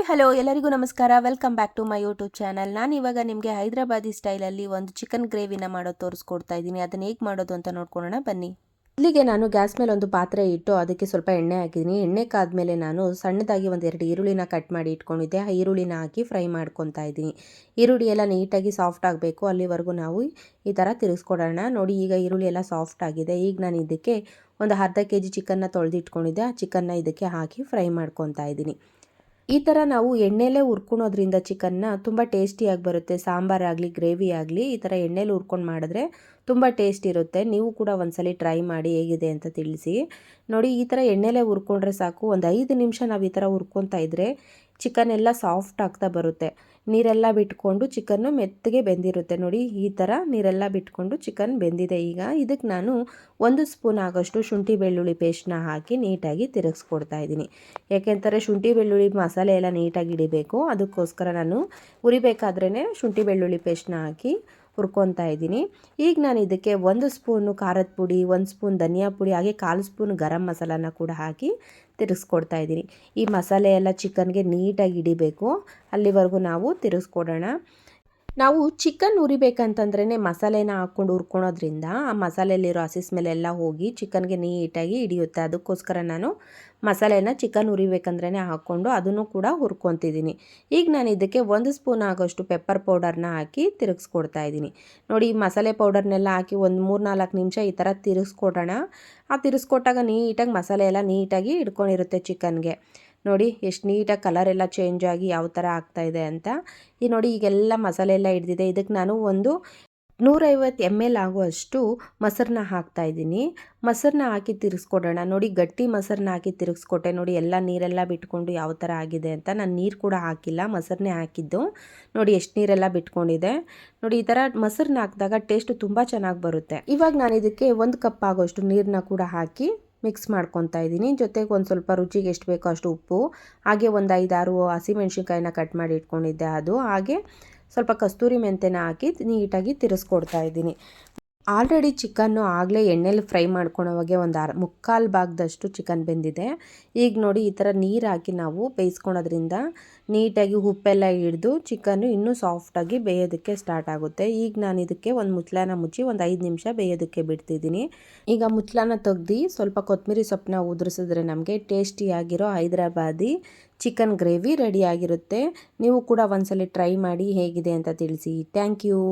Hi hello ಎಲ್ಲರಿಗೂ ನಮಸ್ಕಾರ. Welcome back to my YouTube channel ನಾನು ಇವಾಗ ನಿಮಗೆ ಹೈದರಾಬಾದಿ ಸ್ಟೈಲಲ್ಲಿ ಒಂದು ಚಿಕನ್ ಗ್ರೇವಿನ ಮಾಡೋದು ತೋರಿಸ್ಕೊಡ್ತಾ ಇದ್ದೀನಿ. ಅದನ್ನ ಹೇಗೆ ಮಾಡೋದು ಅಂತ ನೋಡ್ಕೊಳ್ಳೋಣ ಬನ್ನಿ. ಇಲ್ಲಿಗೆ ನಾನು ಗ್ಯಾಸ್ ಮೇಲೆ ಒಂದು ಪಾತ್ರೆ ಇಟ್ಟು ಅದಕ್ಕೆ ಸ್ವಲ್ಪ ಎಣ್ಣೆ ಹಾಕಿದ್ದೀನಿ. ಎಣ್ಣೆ ಕಾದ್ಮೇಲೆ ನಾನು ಸಣ್ಣದಾಗಿ ಒಂದು ಎರಡು ಈರುಳ್ಳಿನ ಕಟ್ ಮಾಡಿ ಇಟ್ಕೊಂಡಿದ್ದೆ. ಆ ಈರುಳ್ಳಿನ ಹಾಕಿ ಫ್ರೈ ಮಾಡ್ಕೊತಾ ಇದ್ದೀನಿ. ಈರುಳ್ಳಿ ಎಲ್ಲ ನೀಟಾಗಿ ಸಾಫ್ಟ್ ಆಗಬೇಕು. ಅಲ್ಲಿವರೆಗೂ ನಾವು ಈ ಥರ ತಿರುಗಿಸ್ಕೊಡೋಣ. ನೋಡಿ, ಈಗ ಈರುಳ್ಳಿ ಎಲ್ಲ ಸಾಫ್ಟ್ ಆಗಿದೆ. ಈಗ ನಾನು ಇದಕ್ಕೆ ಒಂದು ಅರ್ಧ ಕೆ ಜಿ ಚಿಕನ್ನ ತೊಳೆದಿಟ್ಕೊಂಡಿದ್ದೆ. ಆ ಚಿಕನ್ನ ಇದಕ್ಕೆ ಹಾಕಿ ಫ್ರೈ ಮಾಡ್ಕೊತಾ ಇದ್ದೀನಿ. ಈ ಥರ ನಾವು ಎಣ್ಣೆಲೇ ಹುರ್ಕೊಳೋದ್ರಿಂದ ಚಿಕನ್ನ ತುಂಬ ಟೇಸ್ಟಿಯಾಗಿ ಬರುತ್ತೆ. ಸಾಂಬಾರಾಗಲಿ ಗ್ರೇವಿ ಆಗಲಿ ಈ ಥರ ಎಣ್ಣೆಲಿ ಹುರ್ಕೊಂಡು ಮಾಡಿದ್ರೆ ತುಂಬ ಟೇಸ್ಟ್ ಇರುತ್ತೆ. ನೀವು ಕೂಡ ಒಂದ್ಸಲಿ ಟ್ರೈ ಮಾಡಿ ಹೇಗಿದೆ ಅಂತ ತಿಳಿಸಿ. ನೋಡಿ ಈ ಥರ ಎಣ್ಣೆಲೇ ಹುರ್ಕೊಂಡ್ರೆ ಸಾಕು. ಒಂದು ಐದು ನಿಮಿಷ ನಾವು ಈ ಥರ ಹುರ್ಕೊತಾ ಇದ್ದರೆ ಚಿಕನ್ ಎಲ್ಲ ಸಾಫ್ಟ್ ಆಗ್ತಾ ಬರುತ್ತೆ. ನೀರೆಲ್ಲ ಬಿಟ್ಕೊಂಡು ಚಿಕನ್ನು ಮೆತ್ತಗೆ ಬೆಂದಿರುತ್ತೆ. ನೋಡಿ, ಈ ಥರ ನೀರೆಲ್ಲ ಬಿಟ್ಕೊಂಡು ಚಿಕನ್ ಬೆಂದಿದೆ. ಈಗ ಇದಕ್ಕೆ ನಾನು ಒಂದು ಸ್ಪೂನ್ ಆಗೋಷ್ಟು ಶುಂಠಿ ಬೆಳ್ಳುಳ್ಳಿ ಪೇಸ್ಟ್ನ ಹಾಕಿ ನೀಟಾಗಿ ತಿರುಗಿಸ್ಕೊಡ್ತಾ ಇದ್ದೀನಿ. ಯಾಕೆಂದರೆ ಶುಂಠಿ ಬೆಳ್ಳುಳ್ಳಿ ಮಸಾಲೆ ಎಲ್ಲ ನೀಟಾಗಿ ಇಡಬೇಕು ಅದಕ್ಕೋಸ್ಕರ ನಾನು ಉರಿಬೇಕಾದ್ರೇ ಶುಂಠಿ ಬೆಳ್ಳುಳ್ಳಿ ಪೇಸ್ಟ್ನ ಹಾಕಿ ಹುರ್ಕೊತಾ ಇದ್ದೀನಿ. ಈಗ ನಾನು ಇದಕ್ಕೆ ಒಂದು ಸ್ಪೂನು ಖಾರದ ಪುಡಿ, ಒಂದು ಸ್ಪೂನ್ ಧನಿಯಾ ಪುಡಿ, ಹಾಗೆ ಕಾಲು ಸ್ಪೂನ್ ಗರಂ ಮಸಾಲಾನ ಕೂಡ ಹಾಕಿ ತಿರುಗಿಸ್ಕೊಡ್ತಾ ಇದ್ದೀನಿ. ಈ ಮಸಾಲೆ ಎಲ್ಲ ಚಿಕನ್ಗೆ ನೀಟಾಗಿ ಹಿಡಿಬೇಕು. ಅಲ್ಲಿವರೆಗೂ ನಾವು ತಿರುಗಿಸ್ಕೊಡೋಣ. ನಾವು ಚಿಕನ್ ಉರಿಬೇಕಂತಂದ್ರೇ ಮಸಾಲೆನ ಹಾಕ್ಕೊಂಡು ಹುರ್ಕೊಳೋದ್ರಿಂದ ಆ ಮಸಾಲೆಯಲ್ಲಿರೋ ಹಸಿ ಸ್ಮೆಲ್ ಹೋಗಿ ಚಿಕನ್ಗೆ ನೀಟಾಗಿ ಹಿಡಿಯುತ್ತೆ. ಅದಕ್ಕೋಸ್ಕರ ನಾನು ಮಸಾಲೆನ ಚಿಕನ್ ಹುರಿಬೇಕಂದ್ರೇ ಹಾಕ್ಕೊಂಡು ಅದನ್ನು ಕೂಡ ಹುರ್ಕೊತಿದ್ದೀನಿ. ಈಗ ನಾನು ಇದಕ್ಕೆ ಒಂದು ಸ್ಪೂನ್ ಆಗೋಷ್ಟು ಪೆಪ್ಪರ್ ಪೌಡರ್ನ ಹಾಕಿ ತಿರುಗಿಸ್ಕೊಡ್ತಾ ಇದ್ದೀನಿ. ನೋಡಿ ಮಸಾಲೆ ಪೌಡರ್ನೆಲ್ಲ ಹಾಕಿ ಒಂದು ಮೂರು ನಾಲ್ಕು ನಿಮಿಷ ಈ ಥರ ತಿರುಗಿಸ್ಕೊಡೋಣ. ಆ ತಿರುಗಿಸ್ಕೊಟ್ಟಾಗ ನೀಟಾಗಿ ಮಸಾಲೆ ಎಲ್ಲ ನೀಟಾಗಿ ಹಿಡ್ಕೊಂಡಿರುತ್ತೆ ಚಿಕನ್ಗೆ. ನೋಡಿ ಎಷ್ಟು ನೀಟಾಗಿ ಕಲರ್ ಎಲ್ಲ ಚೇಂಜ್ ಆಗಿ ಯಾವ ಥರ ಆಗ್ತಾಯಿದೆ ಅಂತ. ಈ ನೋಡಿ ಈಗೆಲ್ಲ ಮಸಾಲೆ ಎಲ್ಲ ಹಿಡ್ದಿದೆ. ಇದಕ್ಕೆ ನಾನು ಒಂದು ನೂರೈವತ್ತು ಎಂ ಎಲ್ ಆಗುವಷ್ಟು ಮೊಸರನ್ನ ಹಾಕ್ತಾ ಇದ್ದೀನಿ. ಮೊಸರನ್ನ ಹಾಕಿ ತಿರುಗಿಸ್ಕೊಡೋಣ ನೋಡಿ ಗಟ್ಟಿ ಮೊಸರನ್ನ ಹಾಕಿ ತಿರುಗಿಸ್ಕೊಟ್ಟೆ ನೋಡಿ ಎಲ್ಲ ನೀರೆಲ್ಲ ಬಿಟ್ಕೊಂಡು ಯಾವ ಥರ ಆಗಿದೆ ಅಂತ. ನಾನು ನೀರು ಕೂಡ ಹಾಕಿಲ್ಲ, ಮೊಸರನ್ನೇ ಹಾಕಿದ್ದು. ನೋಡಿ ಎಷ್ಟು ನೀರೆಲ್ಲ ಬಿಟ್ಕೊಂಡಿದೆ. ನೋಡಿ ಈ ಥರ ಮೊಸರನ್ನ ಹಾಕಿದಾಗ ಟೇಸ್ಟ್ ತುಂಬ ಚೆನ್ನಾಗಿ ಬರುತ್ತೆ. ಇವಾಗ ನಾನು ಇದಕ್ಕೆ ಒಂದು ಕಪ್ ಆಗೋಷ್ಟು ನೀರನ್ನ ಕೂಡ ಹಾಕಿ ಮಿಕ್ಸ್ ಮಾಡ್ಕೊತಾ ಇದ್ದೀನಿ. ಜೊತೆಗೆ ಒಂದು ಸ್ವಲ್ಪ ರುಚಿಗೆ ಎಷ್ಟು ಬೇಕೋ ಅಷ್ಟು ಉಪ್ಪು, ಹಾಗೆ ಒಂದು ಐದಾರು ಹಸಿಮೆಣ್ಸಿನ್ಕಾಯಿನ ಕಟ್ ಮಾಡಿ ಇಟ್ಕೊಂಡಿದ್ದೆ ಅದು. ಹಾಗೆ ಸ್ವಲ್ಪ ಕಸ್ತೂರಿ ಮೆಂತೆನ ಹಾಕಿ ನೀಟಾಗಿ ತಿರ್ಸ್ಕೊಡ್ತಾ ಇದ್ದೀನಿ. ಆಲ್ರೆಡಿ ಚಿಕನ್ನು ಆಗಲೇ ಎಣ್ಣೆಲಿ ಫ್ರೈ ಮಾಡ್ಕೊಳೋವಾಗೆ ಒಂದು ಅರ್ ಮುಕ್ಕಾಲು ಭಾಗದಷ್ಟು ಚಿಕನ್ ಬೆಂದಿದೆ. ಈಗ ನೋಡಿ ಈ ಥರ ನೀರು ಹಾಕಿ ನಾವು ಬೇಯಿಸ್ಕೊಳೋದ್ರಿಂದ ನೀಟಾಗಿ ಉಪ್ಪೆಲ್ಲ ಹಿಡಿದು ಚಿಕನ್ನು ಇನ್ನೂ ಸಾಫ್ಟಾಗಿ ಬೇಯೋದಕ್ಕೆ ಸ್ಟಾರ್ಟ್ ಆಗುತ್ತೆ. ಈಗ ನಾನು ಇದಕ್ಕೆ ಒಂದು ಮುಚ್ಚಳನ ಮುಚ್ಚಿ ಒಂದು ಐದು ನಿಮಿಷ ಬೇಯೋದಕ್ಕೆ ಬಿಡ್ತಿದ್ದೀನಿ. ಈಗ ಮುಚ್ಚಳನ ತೆಗ್ದು ಸ್ವಲ್ಪ ಕೊತ್ತಂಬರಿ ಸೊಪ್ಪನ್ನ ಉದುರಿಸಿದ್ರೆ ನಮಗೆ ಟೇಸ್ಟಿಯಾಗಿರೋ ಹೈದರಾಬಾದಿ ಚಿಕನ್ ಗ್ರೇವಿ ರೆಡಿಯಾಗಿರುತ್ತೆ ನೀವು ಕೂಡ ಒಂದ್ಸಲ ಟ್ರೈ ಮಾಡಿ ಹೇಗಿದೆ ಅಂತ ತಿಳಿಸಿ. Thank you.